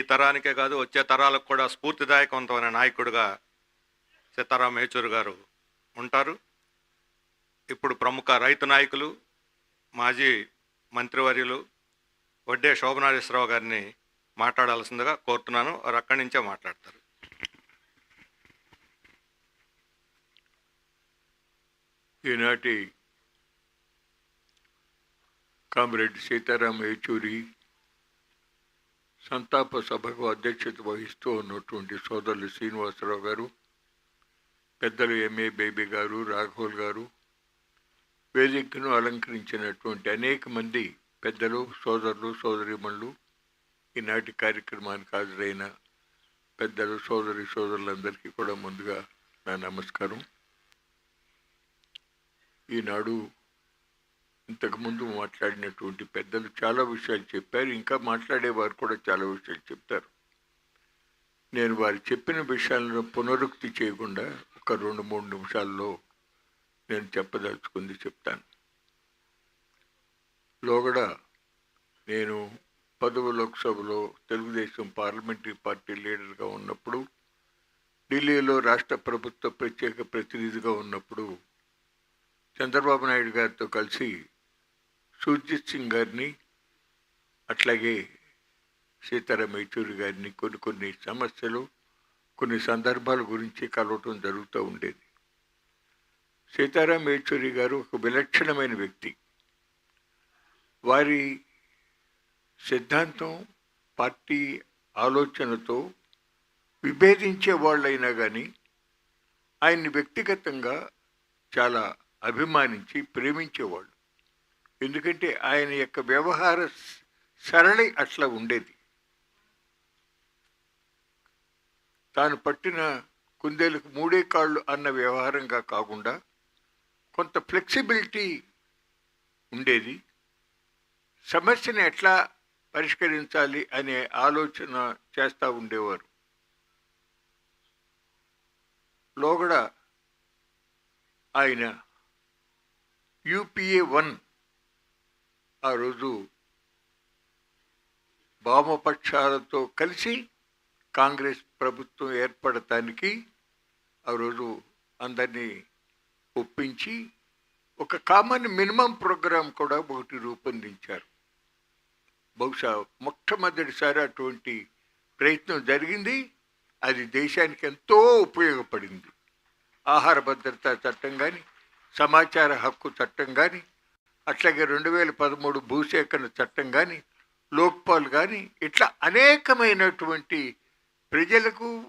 ఈ తరానికే కాదు వచ్చే తరాలకు కూడా స్ఫూర్తిదాయకవంతమైన నాయకుడిగా సీతారాం యేచూరి గారు ఉంటారు. ఇప్పుడు ప్రముఖ రైతు నాయకులు మాజీ మంత్రివర్యులు వడ్డే శోభనాథేశ్వరరావు గారిని మాట్లాడాల్సిందిగా కోరుతున్నాను. వారు అక్కడి నుంచే మాట్లాడతారు. ఈనాటి కామ్రేడ్ సీతారాం యేచూరి సంతాప సభకు అధ్యక్షత వహిస్తూ ఉన్నటువంటి సోదరులు శ్రీనివాసరావు గారు పెద్దలు ఎంఏ బేబీ గారు రాఘవల్ గారు వేదికను అలంకరించినటువంటి అనేక మంది పెద్దలు సోదరులు సోదరిమణులు ఈనాటి కార్యక్రమానికి హాజరైన పెద్దలు సోదరి సోదరులందరికీ కూడా ముందుగా నా నమస్కారం. ఈనాడు ఇంతకుముందు మాట్లాడినటువంటి పెద్దలు చాలా విషయాలు చెప్పారు. ఇంకా మాట్లాడేవారు కూడా చాలా విషయాలు చెప్తారు. నేను వారు చెప్పిన విషయాలను పునరుక్తి చేయకుండా ఒక రెండు మూడు నిమిషాల్లో నేను చెప్పదలుచుకుంది చెప్తాను. లోగడ నేను పదవ లోక్సభలో తెలుగుదేశం పార్లమెంటరీ పార్టీ లీడర్గా ఉన్నప్పుడు ఢిల్లీలో రాష్ట్ర ప్రభుత్వ ప్రత్యేక ప్రతినిధిగా ఉన్నప్పుడు చంద్రబాబు నాయుడు గారితో కలిసి సుర్జిత్ సింగ్ గారిని అట్లాగే సీతారాం యచూరి గారిని కొన్ని కొన్ని సమస్యలు కొన్ని సందర్భాల గురించి కలవటం జరుగుతూ ఉండేది. సీతారాం యేచూరి గారు ఒక విలక్షణమైన వ్యక్తి. వారి సిద్ధాంతం పార్టీ ఆలోచనతో విభేదించే వాళ్ళైనా కానీ ఆయన్ని వ్యక్తిగతంగా చాలా అభిమానించి ప్రేమించేవాళ్ళు. ఎందుకంటే ఆయన యొక్క వ్యవహార సరళి అట్లా ఉండేది. తాను పట్టిన కుందేలకు మూడే కాళ్ళు అన్న వ్యవహారంగా కాకుండా కొంత ఫ్లెక్సిబిలిటీ ఉండేది. సమస్యని ఎట్లా పరిష్కరించాలి అనే ఆలోచన చేస్తూ ఉండేవారు. లోగడ ఆయన యూపీఏ వన్ ఆ రోజు వామపక్షాలతో కలిసి కాంగ్రెస్ ప్రభుత్వం ఏర్పడటానికి ఆ రోజు అందరినీ ఒప్పించి ఒక కామన్ మినిమం ప్రోగ్రాం కూడా ఒకటి రూపొందించారు. బహుశా మొట్టమొదటిసారి అటువంటి ప్రయత్నం జరిగింది. అది దేశానికి ఎంతో ఉపయోగపడింది. ఆహార భద్రతా చట్టం కానీ సమాచార హక్కు చట్టం కానీ అట్లాగే రెండు వేల పదమూడు భూసేకరణ చట్టం కానీ లోక్పాల్ కానీ ఇట్లా అనేకమైనటువంటి ప్రజలకు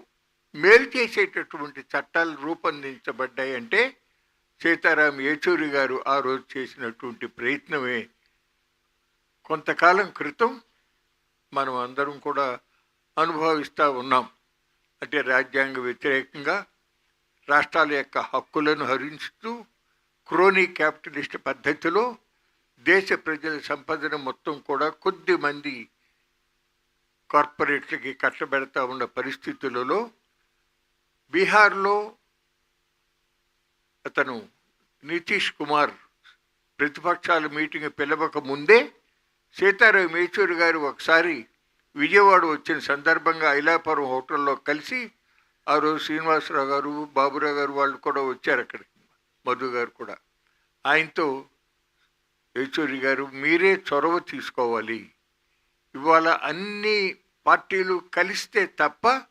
మేలు చేసేటటువంటి చట్టాలు రూపొందించబడ్డాయి అంటే సీతారాం యేచూరి గారు ఆ రోజు చేసినటువంటి ప్రయత్నమే. కొంతకాలం క్రితం మనం అందరం కూడా అనుభవిస్తూ ఉన్నాం. అంటే రాజ్యాంగ వ్యతిరేకంగా రాష్ట్రాల యొక్క హక్కులను హరించుతూ క్రోనీ క్యాపిటలిస్ట్ పద్ధతిలో దేశ ప్రజల సంపదను మొత్తం కూడా కొద్ది మంది కార్పొరేట్లకి కట్టబెడతా ఉన్న పరిస్థితులలో బీహార్లో అతను నితీష్ కుమార్ ప్రతిపక్షాల మీటింగ్ పిలవక ముందే సీతారాం యేచూరి గారు ఒకసారి విజయవాడ వచ్చిన సందర్భంగా ఐలాపురం హోటల్లో కలిసి ఆ రోజు శ్రీనివాసరావు గారు బాబురావు గారు వాళ్ళు కూడా వచ్చారు అక్కడికి. మధు గారు కూడా. ఆయనతో యేచూరి గారు మీరే చొరవ తీసుకోవాలి. ఇవాళ అన్ని పార్టీలు కలిస్తే తప్ప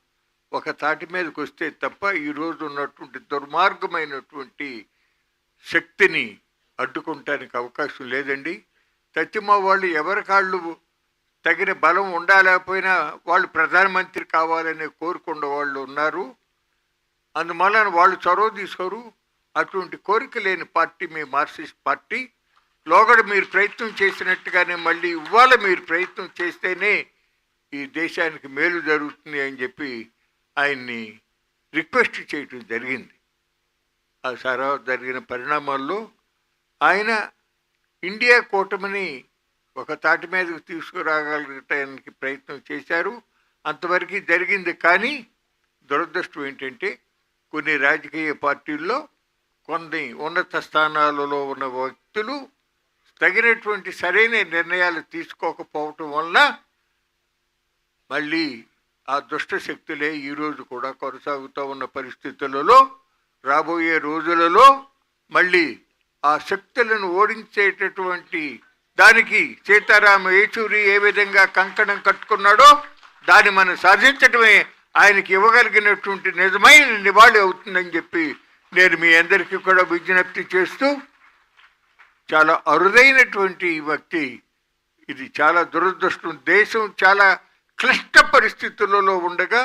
ఒక తాటి మీదకి వస్తే తప్ప ఈరోజు ఉన్నటువంటి దుర్మార్గమైనటువంటి శక్తిని అడ్డుకుంటానికి అవకాశం లేదండి. తచ్చిమ వాళ్ళు ఎవరి కాళ్ళు తగిన బలం ఉండాలేకపోయినా వాళ్ళు ప్రధానమంత్రి కావాలనే కోరుకున్న వాళ్ళు ఉన్నారు. అందువలన వాళ్ళు చొరవ తీసుకోరు. అటువంటి కోరిక లేని పార్టీ మీ మార్క్సిస్ట్ పార్టీ. లోగడ మీరు ప్రయత్నం చేసినట్టుగానే మళ్ళీ ఇవాళ మీరు ప్రయత్నం చేస్తేనే ఈ దేశానికి మేలు జరుగుతుంది అని చెప్పి ఆయన్ని రిక్వెస్ట్ చేయటం జరిగింది. ఆ సరా జరిగిన పరిణామాల్లో ఆయన ఇండియా కూటమిని ఒక తాటి మీదకు తీసుకురాగలగటానికి ప్రయత్నం చేశారు. అంతవరకు జరిగింది కానీ దురదృష్టం ఏంటంటే కొన్ని రాజకీయ పార్టీల్లో కొన్ని ఉన్నత స్థానాలలో ఉన్న వ్యక్తులు తగినటువంటి సరైన నిర్ణయాలు తీసుకోకపోవటం వల్ల మళ్ళీ ఆ దుష్ట శక్తులే ఈరోజు కూడా కొనసాగుతూ ఉన్న పరిస్థితులలో రాబోయే రోజులలో మళ్ళీ ఆ శక్తులను ఓడించేటటువంటి దానికి సీతారామ యేచూరి ఏ విధంగా కంకణం కట్టుకున్నాడో దాన్ని మనం సాధించడమే ఆయనకి ఇవ్వగలిగినటువంటి నిజమైన నివాళి అవుతుందని చెప్పి నేను మీ అందరికీ కూడా విజ్ఞప్తి చేస్తూ చాలా అరుదైనటువంటి ఈ వ్యక్తి ఇది చాలా దురదృష్టం. దేశం చాలా క్లిష్ట పరిస్థితులలో ఉండగా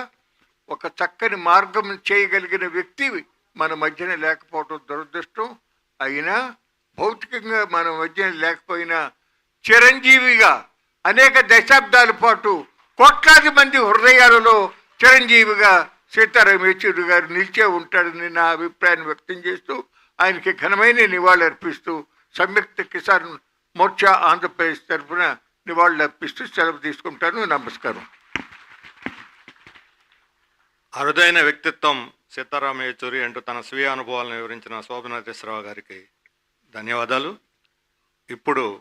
ఒక చక్కని మార్గం చేయగలిగిన వ్యక్తి మన మధ్యన లేకపోవడం దురదృష్టం. అయినా భౌతికంగా మన మధ్యన లేకపోయినా చిరంజీవిగా అనేక దశాబ్దాల పాటు కోట్లాది మంది హృదయాలలో చిరంజీవిగా సీతారాం యేచూరి గారు నిలిచే ఉంటాడని నా అభిప్రాయాన్ని వ్యక్తం చేస్తూ ఆయనకి ఘనమైన నివాళులు అర్పిస్తూ సంయుక్త కిసాన్ మోర్చా ఆంధ్రప్రదేశ్ తరఫున నివాళులు అర్పిస్తూ సెలవు తీసుకుంటాను. నమస్కారం. అరుదైన వ్యక్తిత్వం సీతారామ యేచూరి అంటూ తన స్వీయ అనుభవాలను వివరించిన శోభనాథేశ్వరరావు గారికి ధన్యవాదాలు. ఇప్పుడు